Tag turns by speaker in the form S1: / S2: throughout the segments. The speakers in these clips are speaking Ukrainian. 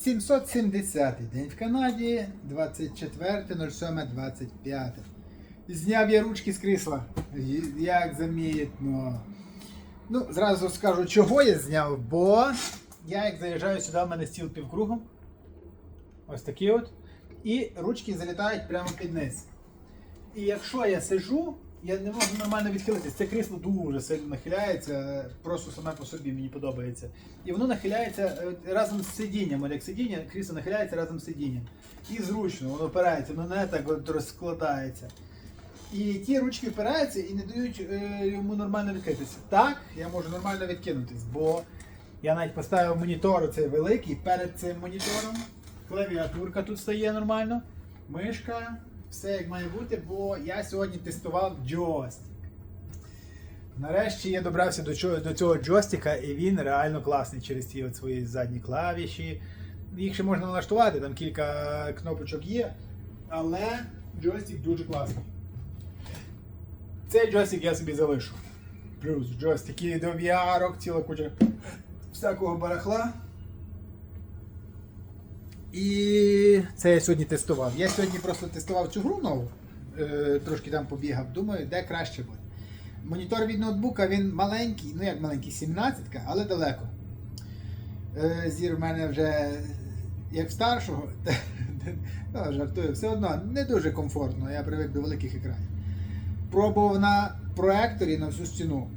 S1: 770 день в Канаді, 24.07.25. Зняв я ручки з крісла. Як замітно. Ну, зразу скажу, чого я зняв, бо я як заїжджаю сюди, в мене стіл півкругом. Ось такий от. І ручки залітають прямо під низ. І якщо я сижу, я не можу нормально відхилитись. Це крісло дуже сильно нахиляється, просто саме по собі мені подобається. І воно нахиляється е, разом з сидінням. Як сидіння, крісло нахиляється разом з сидінням. І зручно, воно опирається, воно не так от розкладається. І ті ручки впираються і не дають е, йому нормально відкритися. Так, я можу нормально відкинутись, бо я навіть поставив монітор цей великий перед цим монітором. Клавіатурка тут стає нормально, мишка, все як має бути, бо я сьогодні тестував джойстик. Нарешті я добрався до до цього джойстика, і він реально класний через ті от свої задні клавіші. Їх ще можна налаштувати, там кілька кнопочок є, але джойстик дуже класний. Цей джойстик я собі залишу. Плюс джойстики до VR, ціла куча всякого барахла. І це я сьогодні тестував. Я сьогодні просто тестував цю гру нову, е, трошки там побігав, думаю, де краще буде. Монітор від ноутбука він маленький, ну як маленький, 17 але далеко. Е, зір в мене вже як старшого, ну, жартую, все одно не дуже комфортно, я привик до великих екранів. Пробував на проекторі на всю стіну.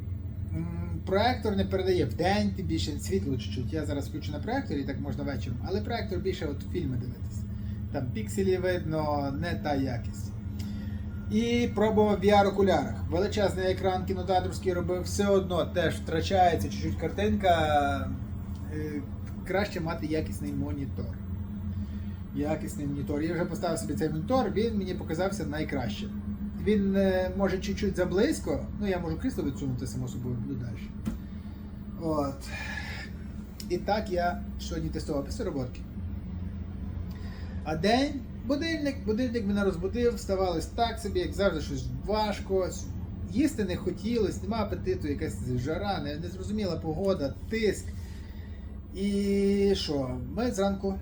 S1: Проектор не передає в день, тим більше світло чуть-чуть. Я зараз включу на проекторі, так можна вечором, але проектор більше от фільми дивитися. Там пікселі видно, не та якість. І пробував в VR-окулярах. Величезний екран кінотеатрівський робив, все одно теж втрачається чуть-чуть картинка. Е, Краще мати якісний монітор. Якісний монітор. Я вже поставив собі цей монітор, він мені показався найкращим. Він е, може чуть-чуть заблизько, ну я можу крісло відсунути, само собою, буду далі. От. І так я сьогодні тестував після роботки. А день, будильник, будильник мене розбудив, вставалось так собі, як завжди, щось важко. Їсти не хотілося, нема апетиту, якась жара, незрозуміла погода, тиск. І що? Ми зранку,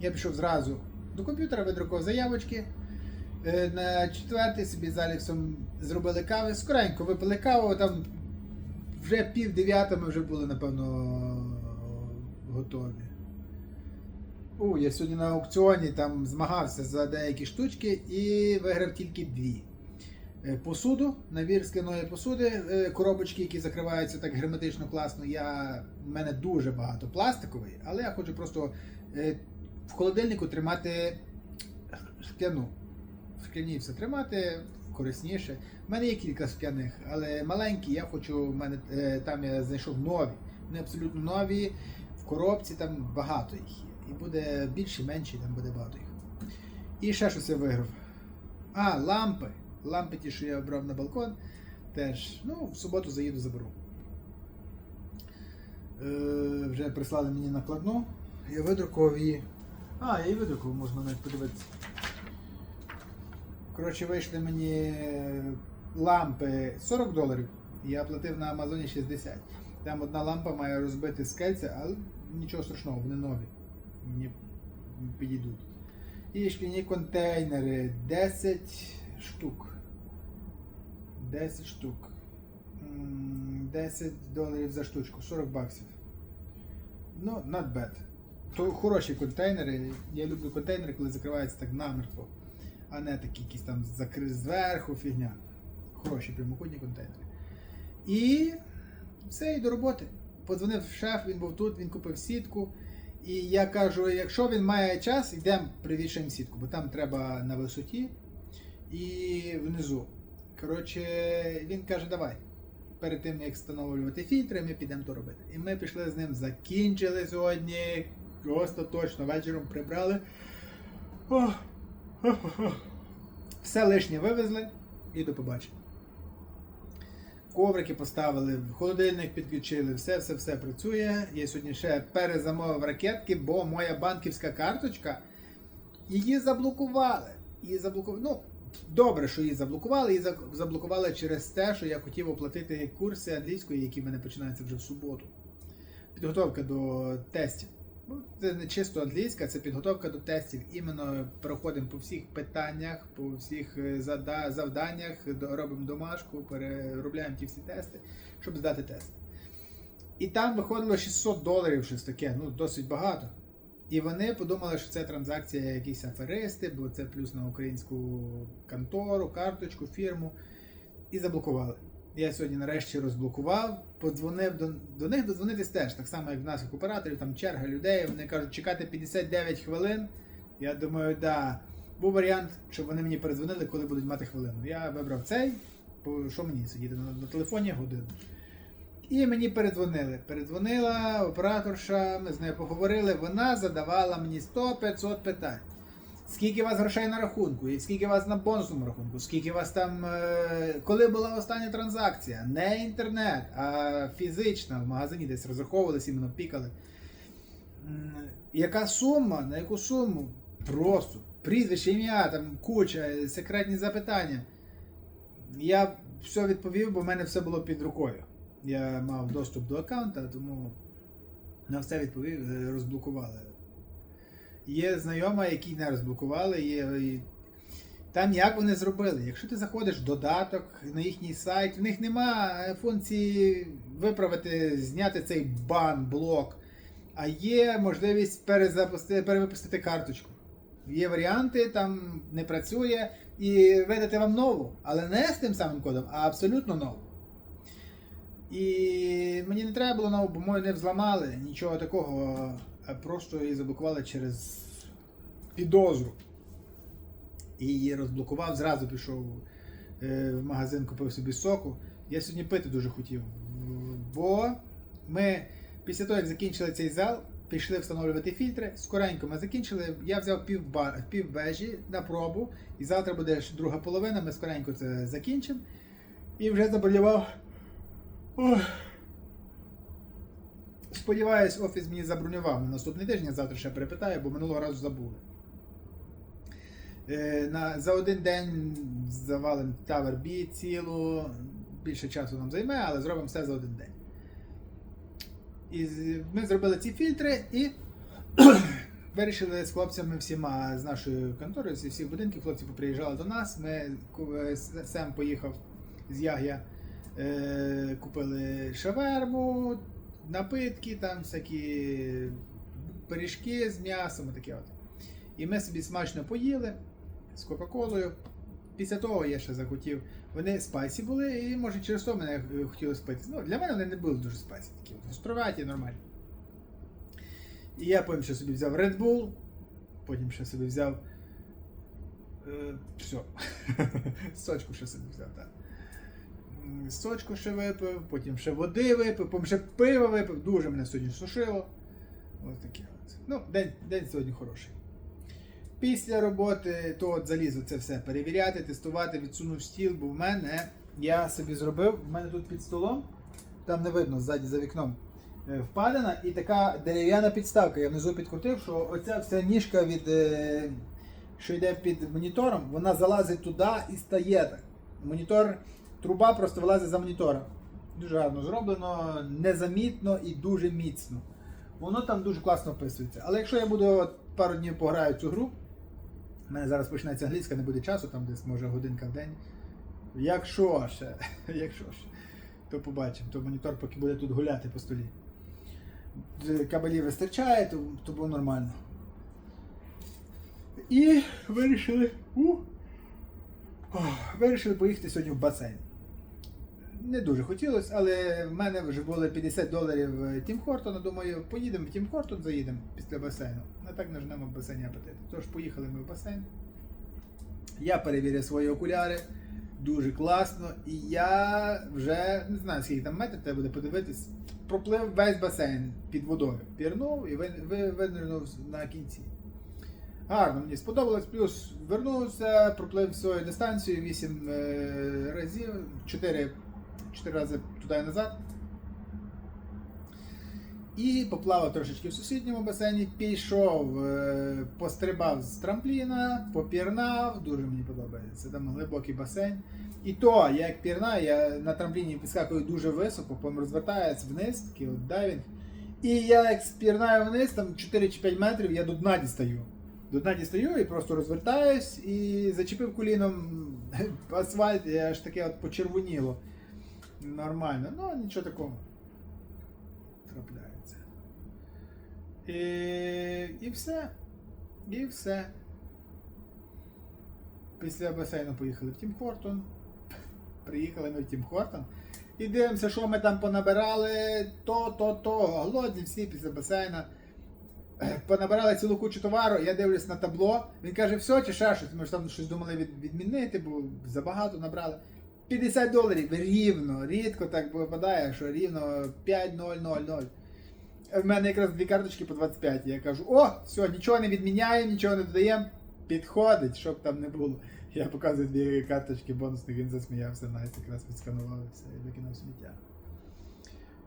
S1: я пішов зразу до комп'ютера, видрукував заявочки. Е, На четвертий собі з Алексом зробили кави. Скоренько випили каву, там вже пів дев'ята ми вже були, напевно, готові. У, я сьогодні на аукціоні там змагався за деякі штучки і виграв тільки дві. Е, Посуду, набір скляної посуди, е, коробочки, які закриваються так герметично класно. Я, в мене дуже багато пластикової, але я хочу просто в холодильнику тримати скляну. В все тримати корисніше. У мене є кілька скляних, але маленькі, я хочу, в мене е, там я знайшов нові. Вони абсолютно нові. В коробці там багато їх є. І буде більше, менше, там буде багато їх. І ще щось я виграв. А, лампи. Лампи ті, що я обрав на балкон, теж. Ну, в суботу заїду, заберу. Е, вже прислали мені накладну. Я видрукував її. А, я її видрукував, можна навіть подивитися. Коротше, вийшли мені лампи 40 доларів. Я платив на Амазоні 60. Там одна лампа має розбити скельце, але нічого страшного, вони нові. Мені підійдуть. І шкляні контейнери 10 штук. 10 штук. 10 доларів за штучку, 40 баксів. Ну, not bad. То хороші контейнери. Я люблю контейнери, коли закриваються так намертво, а не такі якісь там закри... зверху фігня. Хороші прямокутні контейнери. І все, і до роботи. Подзвонив шеф, він був тут, він купив сітку. І я кажу, якщо він має час, йдемо привішаємо сітку, бо там треба на висоті і внизу. Коротше, він каже, давай. Перед тим як встановлювати фільтри, ми підемо то робити. І ми пішли з ним, закінчили сьогодні. Остаточно вечором прибрали. Ох. Все лишнє вивезли і до побачення. Коврики поставили, холодильник підключили, все, все, все працює. Я сьогодні ще перезамовив ракетки, бо моя банківська карточка її заблокували. Її заблокували. Ну, добре, що її заблокували. Її заблокували через те, що я хотів оплатити курси англійської, які в мене починаються вже в суботу. Підготовка до тестів. Це не чисто англійська, це підготовка до тестів. Іменно проходимо по всіх питаннях, по всіх е, завданнях, робимо домашку, переробляємо ті всі тести, щоб здати тест. І там виходило 600 доларів, щось таке, ну досить багато. І вони подумали, що це транзакція якісь аферисти, бо це плюс на українську контору, карточку, фірму. І заблокували. Я сьогодні нарешті розблокував, подзвонив до, до них додзвонитись теж, так само, як в як операторів, там черга людей. Вони кажуть, чекати 59 хвилин. Я думаю, да. Був варіант, щоб вони мені передзвонили, коли будуть мати хвилину. Я вибрав цей, бо що мені сидіти на, на телефоні годину. І мені передзвонили. Передзвонила операторша, ми з нею поговорили. Вона задавала мені 100-500 питань. Скільки у вас грошей на рахунку, і скільки у вас на бонусному рахунку, скільки у вас там. е, Коли була остання транзакція? Не інтернет, а фізична в магазині десь розраховувалися, іменно пікали. Яка сума? На яку суму? Просто. Прізвище, ім'я, там куча, секретні запитання. Я все відповів, бо в мене все було під рукою. Я мав доступ до аккаунта, тому на все відповів, е, розблокували. Є знайома, які не розблокували. Є. Там як вони зробили? Якщо ти заходиш в додаток на їхній сайт, в них нема е, функції виправити, зняти цей бан, блок, а є можливість перевипустити карточку. Є варіанти, там не працює, і видати вам нову, але не з тим самим кодом, а абсолютно нову. І мені не треба було нову, бо мою не взламали, нічого такого, просто її заблокували через підозру. І її розблокував, зразу пішов е, в магазин, купив собі соку. Я сьогодні пити дуже хотів. Бо ми після того, як закінчили цей зал, пішли встановлювати фільтри. Скоренько ми закінчили. Я взяв пів, бар, пів вежі на пробу, і завтра буде друга половина, ми скоренько це закінчимо. І вже заболівав. Ох. Сподіваюсь, офіс мені забронював на наступний тиждень, завтра ще перепитаю, бо минулого разу забули. Е, на, за один день завалимо Tower B цілу. Більше часу нам займе, але зробимо все за один день. І ми зробили ці фільтри і вирішили з хлопцями всіма з нашої контори, зі всіх будинків, хлопці поприїжджали до нас. Ми е, Сем поїхав з Яг'я, е, купили шаверму, напитки, там всякі пиріжки з м'ясом, таке от. І ми собі смачно поїли з Кока-Колою. Після того я ще захотів. Вони спайсі були, і може через то мене хотіли спити. Ну, для мене вони не були дуже спайсі, такі островаті, нормальні. І я потім ще собі взяв Red Bull, потім ще собі взяв. Е, все. Сочку ще собі взяв, так. Сочку ще випив, потім ще води випив, потім ще пиво випив. Дуже мене сьогодні сушило. Ось таке. Ну, день, день сьогодні хороший. Після роботи то от залізу це все перевіряти, тестувати, відсунув стіл, бо в мене я собі зробив, в мене тут під столом, там не видно ззаді за вікном, е, впадина і така дерев'яна підставка. Я внизу підкрутив, що оця вся ніжка від, е, що йде під монітором, вона залазить туди і стає так. Монітор, труба просто вилазить за монітором. Дуже гарно зроблено, незамітно і дуже міцно. Воно там дуже класно описується. Але якщо я буду пару днів пограю в цю гру, у мене зараз почнеться англійська, не буде часу, там десь може годинка в день. Якщо ще, якщо ще, то побачимо, то монітор поки буде тут гуляти по столі. Кабелів вистачає, то, то було нормально. І вирішили. У, Ох, вирішили поїхати сьогодні в басейн. Не дуже хотілося, але в мене вже було 50 доларів Тім Хортона. Думаю, поїдемо в Тім Хортон, заїдемо після басейну. А так нажнемо в басейні апетит. Тож поїхали ми в басейн. Я перевірив свої окуляри. Дуже класно. І я вже не знаю, скільки там метрів треба буде подивитись. Проплив весь басейн під водою. Пірнув і ви- ви- винирнув на кінці. Гарно, мені сподобалось. Плюс вернувся, проплив свою дистанцію 8 е, разів, 4, 4 рази туди і назад. І поплавав трошечки в сусідньому басейні, пішов, е, пострибав з трампліна, попірнав, дуже мені подобається. Там глибокий басейн. І то, як пірнаю, я на трампліні підскакую дуже високо, потім розвертаюсь вниз, такий от дайвінг. І я як спірнаю вниз, там 4 чи 5 метрів, я до дна дістаю. До дна дістаю і просто розвертаюсь і зачепив коліном асфальт, і аж таке от почервоніло. Нормально, ну нічого такого. Трапляється. І, і все. І все. Після басейну поїхали в Тім Хортон. Приїхали ми в Тім Хортон. І дивимося, що ми там понабирали. То, то, то. Голодні всі після басейна. Понабирали цілу кучу товару, я дивлюсь на табло. Він каже, все, чи ще щось. Ми ж там щось думали від, відмінити, бо забагато набрали. 50 доларів рівно, рідко так випадає, що рівно 5-0-0-0. В мене якраз дві карточки по 25. Я кажу, о, все, нічого не відміняємо, нічого не додаємо. Підходить, щоб там не було. Я показую дві карточки бонусних, він засміявся, Настя якраз відсканував і викинув сміття.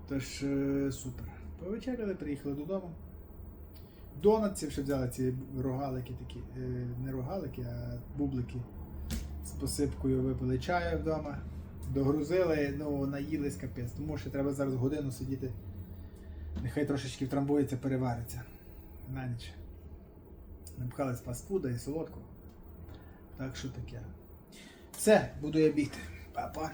S1: Тож, е, супер. Повечеряли, приїхали додому. Донатці ще взяли ці рогалики такі, е, не рогалики, а бублики посипкою випили чаю вдома. Догрузили, ну, наїлись капець. Тому що треба зараз годину сидіти. Нехай трошечки втрамбується, перевариться. На ніч. Напхались фастфуда і солодкого. Так що таке. Все, буду я бігти. Па-па.